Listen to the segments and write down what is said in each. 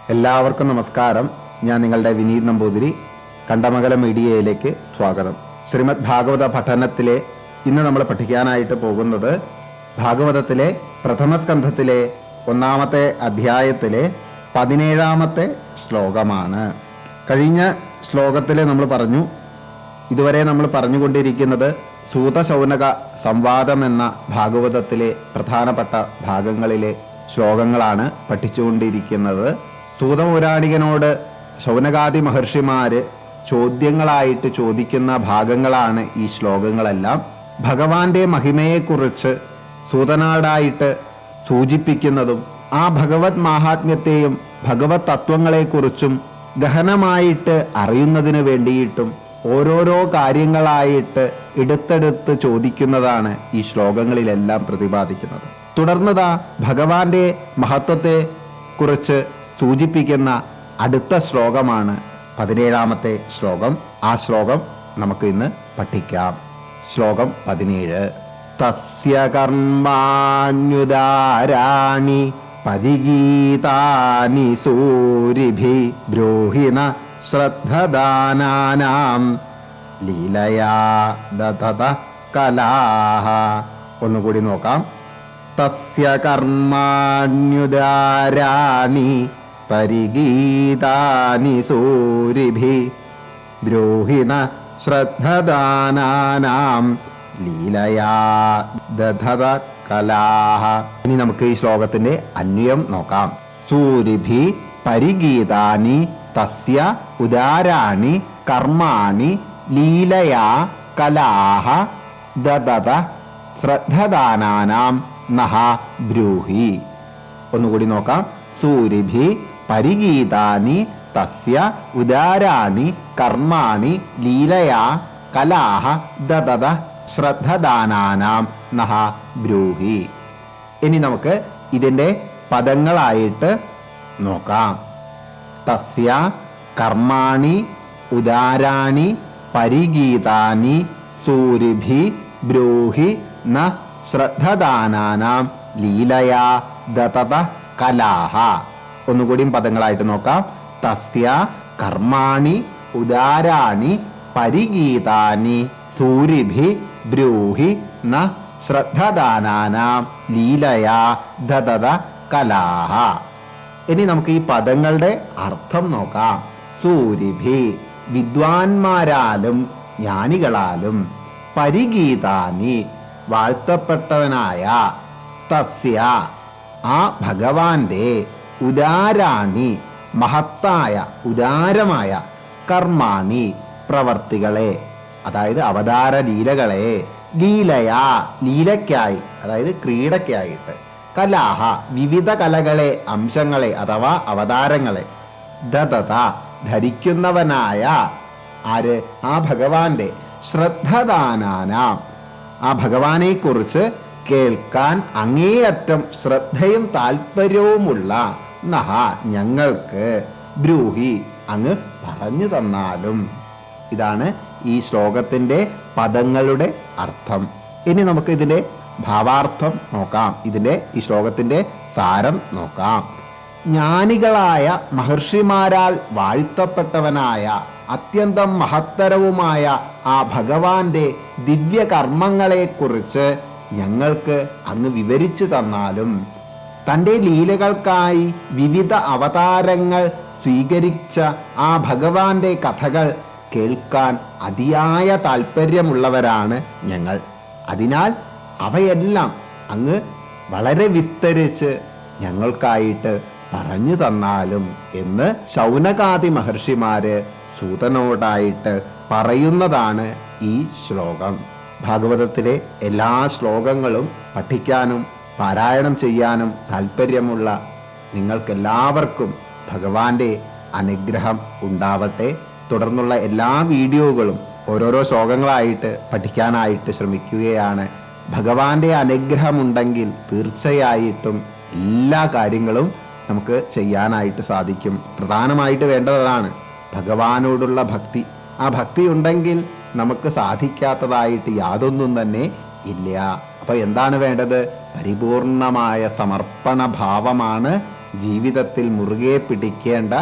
എല്ലാവർക്കും നമസ്കാരം. ഞാൻ നിങ്ങളുടെ വിനീത് നമ്പൂതിരി. കണ്ടമംഗലം മീഡിയയിലേക്ക് സ്വാഗതം. ശ്രീമദ് ഭാഗവത പഠനത്തിലെ ഇന്ന് നമ്മൾ പഠിക്കാനായിട്ട് പോകുന്നത് ഭാഗവതത്തിലെ പ്രഥമ സ്കന്ധത്തിലെ ഒന്നാമത്തെ അധ്യായത്തിലെ പതിനേഴാമത്തെ ശ്ലോകമാണ്. കഴിഞ്ഞ ശ്ലോകത്തിൽ നമ്മൾ പറഞ്ഞു ഇതുവരെ നമ്മൾ പറഞ്ഞുകൊണ്ടിരിക്കുന്നത് സൂതശൗനക സംവാദം എന്ന ഭാഗവതത്തിലെ പ്രധാനപ്പെട്ട ഭാഗങ്ങളിലെ ശ്ലോകങ്ങളാണ് പഠിച്ചുകൊണ്ടിരിക്കുന്നത്. സൂതപൗരാണികനോട് ശൗനകാദി മഹർഷിമാർ ചോദ്യങ്ങളായിട്ട് ചോദിക്കുന്ന ഭാഗങ്ങളാണ് ഈ ശ്ലോകങ്ങളെല്ലാം. ഭഗവാന്റെ മഹിമയെക്കുറിച്ച് സൂതനാടായിട്ട് സൂചിപ്പിക്കുന്നതും ആ ഭഗവത് മാഹാത്മ്യത്തെയും ഭഗവത് തത്വങ്ങളെക്കുറിച്ചും ഗഹനമായിട്ട് അറിയുന്നതിന് വേണ്ടിയിട്ടും ഓരോരോ കാര്യങ്ങളായിട്ട് എടുത്തെടുത്ത് ചോദിക്കുന്നതാണ് ഈ ശ്ലോകങ്ങളിലെല്ലാം പ്രതിപാദിക്കുന്നത്. തുടർന്നതാ ഭഗവാന്റെ മഹത്വത്തെ കുറിച്ച് സൂചിപ്പിക്കുന്ന അടുത്ത ശ്ലോകമാണ് പതിനേഴാമത്തെ ശ്ലോകം. ആ ശ്ലോകം നമുക്ക് ഇന്ന് പഠിക്കാം. ശ്ലോകം പതിനേഴ്. തസ്യ പരിഗീതാനി സൂരിഭി ബ്രൂഹിന ശ്രദ്ധദാനാനാം ലീലയാ കലാഹ. ഒന്നുകൂടി നോക്കാം. തസ്യ പരിഗീതാനി സൂരിഭി. ദ്രോഹിണ ശ്രദ്ധദാനാനാം ലീലയാ ദധത കലാഹ. ഇനി നമുക്ക് ഈ ശ്ലോകത്തിന്റെ അന്വയം നോക്കാം. സൂരിഭി പരിഗീതാനി തസ്യ ഉദാരാണി കർമാണി ലീലയാ കലാഹ ദദത ശ്രദ്ധദാനാനാം നഹ ബ്രൂഹി. ഒന്നുകൂടി നോക്കാം. സൂരിഭി പരിഗീതാനി തസ്യ ഉദാരാണി കർമാണി ലീലയാ കലാഹ ദതത ശ്രദ്ധദാനാനാം നഹ ബ്രൂഹി. ഇനി നമുക്ക് ഇതിന്റെ പദങ്ങളായിട്ട് നോക്കാം. തസ്യ കർമാണി ഉദാരാണി പരിഗീതാനി സൂരിഭി ബ്രൂഹി ന ശ്രദ്ധദാനാനാം ലീലയാ ദതത കലാഹ. ഒന്നുകൂടിയും പദങ്ങളായിട്ട് നോക്കാം. തസ്യ കർമാണി ഉദാരാണി പരിഗീതാനി സൂരിഭി ബ്രൂഹി ന ശ്രദ്ധദാനാനാം ലീലയാ ദതത കലാഹ. ഇനി നമുക്ക് ഈ പദങ്ങളുടെ അർത്ഥം നോക്കാം. സൂരിഭി വിദ്വാൻമാരാലും ജ്ഞാനികളാലും പരിഗീതാനി വാഴ്ത്തപ്പെട്ടവനായ തസ്യ ആ ഭഗവാന്റെ ഉദാരാണി മഹത്തായ ഉദാരമായ കർമാണി പ്രവർത്തികളെ അതായത് അവതാര ലീലകളെ ലീലയാ ലീലയ്ക്കായി അതായത് ക്രീഡയ്ക്കായിട്ട് കലാഹ വിവിധ കലകളെ അംശങ്ങളെ അഥവാ അവതാരങ്ങളെ ദതത ധരിക്കുന്നവനായ ആര്? ആ ഭഗവാന്റെ ശ്രദ്ധദാനാനാം. ആ ഭഗവാനെ കുറിച്ച് കേൾക്കാൻ അങ്ങേയറ്റം ശ്രദ്ധയും താല്പര്യവുമുള്ള നഹ ഞങ്ങൾക്ക് ബ്രൂഹി അങ്ങ് പറഞ്ഞു തന്നാലും. ഇതാണ് ഈ ശ്ലോകത്തിന്റെ പദങ്ങളുടെ അർത്ഥം. ഇനി നമുക്ക് ഇതിന്റെ ഭാവാർത്ഥം നോക്കാം. ഇതിന്റെ ഈ ശ്ലോകത്തിന്റെ സാരം നോക്കാം. ജ്ഞാനികളായ മഹർഷിമാരാൽ വാഴ്ത്തപ്പെട്ടവനായ അത്യന്തം മഹത്തരവുമായ ആ ഭഗവാന്റെ ദിവ്യകർമ്മങ്ങളെക്കുറിച്ച് ഞങ്ങൾക്ക് അങ്ങ് വിവരിച്ചു തന്നാലും തന്റെ ലീലകൾക്കായി വിവിധ അവതാരങ്ങൾ സ്വീകരിച്ച ആ ഭഗവാന്റെ കഥകൾ കേൾക്കാൻ അതിയായ താല്പര്യമുള്ളവരാണ് ഞങ്ങൾ. അതിനാൽ അവയെല്ലാം അങ്ങ് വളരെ വിസ്തരിച്ച് ഞങ്ങൾക്കായിട്ട് പറഞ്ഞു തന്നാലും എന്ന് ശൗനകാദി മഹർഷിമാര് സൂതനോടായിട്ട് പറയുന്നതാണ് ഈ ശ്ലോകം. ഭാഗവതത്തിലെ എല്ലാ ശ്ലോകങ്ങളും പഠിക്കാനും പാരായണം ചെയ്യാനും താല്പര്യമുള്ള നിങ്ങൾക്കെല്ലാവർക്കും ഭഗവാന്റെ അനുഗ്രഹം ഉണ്ടാവട്ടെ. തുടർന്നുള്ള എല്ലാ വീഡിയോകളും ഓരോരോ ശ്ലോകങ്ങളായിട്ട് പഠിക്കാനായിട്ട് ശ്രമിക്കുകയാണ്. ഭഗവാന്റെ അനുഗ്രഹമുണ്ടെങ്കിൽ തീർച്ചയായിട്ടും എല്ലാ കാര്യങ്ങളും നമുക്ക് ചെയ്യാനായിട്ട് സാധിക്കും. പ്രധാനമായിട്ട് വേണ്ടതാണ് ഭഗവാനോടുള്ള ഭക്തി. ആ ഭക്തി ഉണ്ടെങ്കിൽ നമുക്ക് സാധിക്കാത്തതായിട്ട് യാതൊന്നും തന്നെ ഇല്ല. അപ്പൊ എന്താണ് വേണ്ടത്? പരിപൂർണമായ സമർപ്പണ ഭാവമാണ് ജീവിതത്തിൽ മുറുകെ പിടിക്കേണ്ട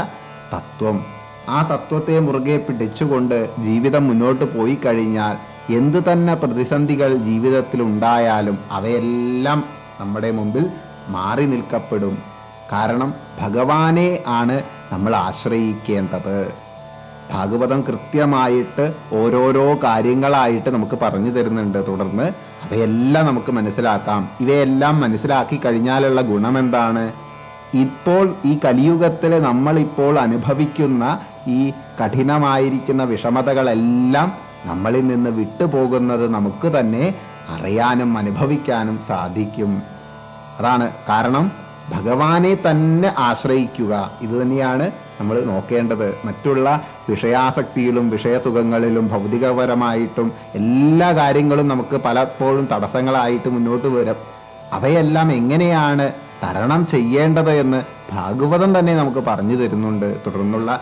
തത്വം. ആ തത്വത്തെ മുറുകെ പിടിച്ചുകൊണ്ട് ജീവിതം മുന്നോട്ട് പോയി കഴിഞ്ഞാൽ എന്തു തന്നെ പ്രതിസന്ധികൾ ജീവിതത്തിൽ ഉണ്ടായാലും അവയെല്ലാം നമ്മുടെ മുമ്പിൽ മാറി നിൽക്കപ്പെടും. കാരണം ഭഗവാനെ ആണ് നമ്മൾ ആശ്രയിക്കേണ്ടത്. ഭാഗവതം കൃത്യമായിട്ട് ഓരോരോ കാര്യങ്ങളായിട്ട് നമുക്ക് പറഞ്ഞു തരുന്നുണ്ട് തുടർന്ന് അവയെല്ലാം നമുക്ക് മനസ്സിലാക്കാം. ഇവയെല്ലാം മനസ്സിലാക്കി കഴിഞ്ഞാലുള്ള ഗുണം എന്താണ് ഇപ്പോൾ ഈ കലിയുഗത്തിൽ നമ്മളിപ്പോൾ അനുഭവിക്കുന്ന ഈ കഠിനമായിരിക്കുന്ന വിഷമതകളെല്ലാം നമ്മളിൽ നിന്ന് വിട്ടുപോകുന്നത് നമുക്ക് തന്നെ അറിയാനും അനുഭവിക്കാനും സാധിക്കും. അതാണ് കാരണം. ഭഗവാനെ തന്നെ ആശ്രയിക്കുക. ഇത് തന്നെയാണ് നമ്മൾ നോക്കേണ്ടത്. മറ്റുള്ള വിഷയാസക്തിയിലും വിഷയസുഖങ്ങളിലും ഭൗതികപരമായിട്ടും എല്ലാ കാര്യങ്ങളും നമുക്ക് പലപ്പോഴും തടസ്സങ്ങളായിട്ട് മുന്നോട്ട് വരും. അവയെല്ലാം എങ്ങനെയാണ് തരണം ചെയ്യേണ്ടത് എന്ന് ഭാഗവതം തന്നെ നമുക്ക് പറഞ്ഞു തരുന്നുണ്ട് തുടർന്നുള്ള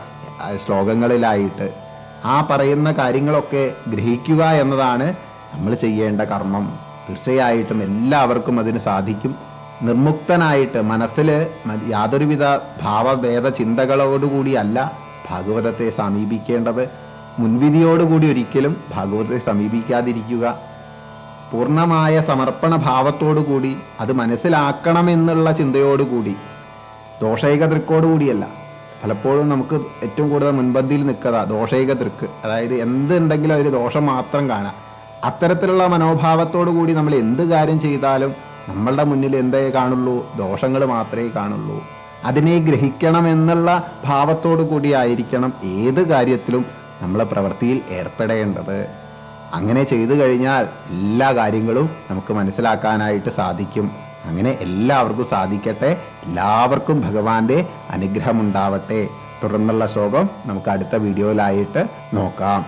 ശ്ലോകങ്ങളിലായിട്ട്. ആ പറയുന്ന കാര്യങ്ങളൊക്കെ ഗ്രഹിക്കുക എന്നതാണ് നമ്മൾ ചെയ്യേണ്ട കർമ്മം. തീർച്ചയായിട്ടും എല്ലാവർക്കും അതിന് സാധിക്കും. നിർമുക്തനായിട്ട് മനസ്സിൽ യാതൊരുവിധ ഭാവഭേദ ചിന്തകളോടുകൂടിയല്ല ഭാഗവതത്തെ സമീപിക്കേണ്ടത്. മുൻവിധിയോടുകൂടി ഒരിക്കലും ഭാഗവതത്തെ സമീപിക്കാതിരിക്കുക. പൂർണമായ സമർപ്പണ ഭാവത്തോടുകൂടി അത് മനസ്സിലാക്കണമെന്നുള്ള ചിന്തയോടുകൂടി. ദോഷൈക ദൃക്കോടുകൂടിയല്ല പലപ്പോഴും നമുക്ക് ഏറ്റവും കൂടുതൽ മുൻപന്തിയിൽ നിൽക്കുക ദോഷൈക തൃക്ക്. അതായത് എന്തുണ്ടെങ്കിലും അതിൽ ദോഷം മാത്രം കാണാം. അത്തരത്തിലുള്ള മനോഭാവത്തോടു കൂടി നമ്മൾ എന്ത് കാര്യം ചെയ്താലും നമ്മളുടെ മുന്നിൽ എന്തേ കാണുള്ളൂ? ദോഷങ്ങൾ മാത്രമേ കാണുള്ളൂ. അതിനെ ഗ്രഹിക്കണം എന്നുള്ള ഭാവത്തോടു കൂടി ആയിരിക്കണം ഏത് കാര്യത്തിലും നമ്മളെ പ്രവൃത്തിയിൽ ഏർപ്പെടേണ്ടത്. അങ്ങനെ ചെയ്തു കഴിഞ്ഞാൽ എല്ലാ കാര്യങ്ങളും നമുക്ക് മനസ്സിലാക്കാനായിട്ട് സാധിക്കും. അങ്ങനെ എല്ലാവർക്കും സാധിക്കട്ടെ. എല്ലാവർക്കും ഭഗവാന്റെ അനുഗ്രഹമുണ്ടാവട്ടെ. തുടർന്നുള്ള ശ്ലോകം നമുക്ക് അടുത്ത വീഡിയോയിലായിട്ട് നോക്കാം.